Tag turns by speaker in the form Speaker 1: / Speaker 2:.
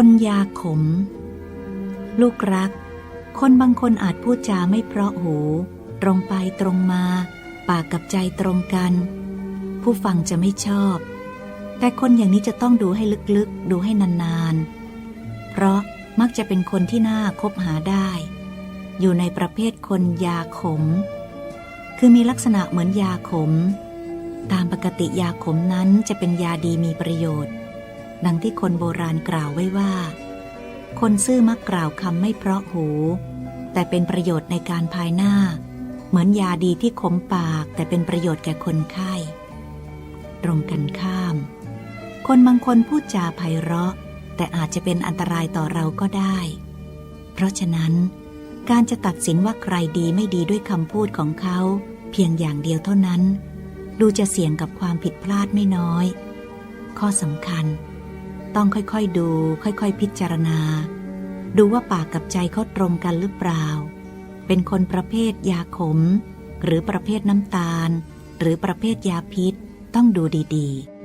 Speaker 1: คนยาขม ลูกรัก คนบางคนอาจพูดจาไม่เพราะหู ตรงไปตรงมา ปากกับใจตรงกัน ผู้ฟังจะไม่ชอบ แต่คนอย่างนี้จะต้องดูให้ลึกๆ ดูให้นานๆ เพราะมักจะเป็นคนที่น่าคบหาได้ อยู่ในประเภทคนยาขม คือมีลักษณะเหมือนยาขม ตามปกติยาขมนั้นจะเป็นยาดีมีประโยชน์ ดังที่คนโบราณกล่าวไว้ว่า คนซื่อมักกล่าวคำไม่เพราะหู แต่เป็นประโยชน์ในการภายหน้า เหมือนยาดีที่ขมปากแต่เป็นประโยชน์แก่คนไข้ ตรงกันข้าม คนบางคนพูดจาไพเราะ แต่อาจจะเป็นอันตรายต่อเราก็ได้ เพราะฉะนั้น การจะตัดสินว่าใครดีไม่ดีด้วยคำพูดของเขา เพียงอย่างเดียวเท่านั้น ดูจะเสี่ยงกับความผิดพลาดไม่น้อย ข้อสำคัญ ต้องค่อยๆดู ค่อยๆ พิจารณา ดูว่าปากกับใจเขาตรงกันหรือเปล่า เป็นคนประเภทยาขม หรือประเภทน้ำตาล หรือประเภทยาพิษ ต้องดูดีๆ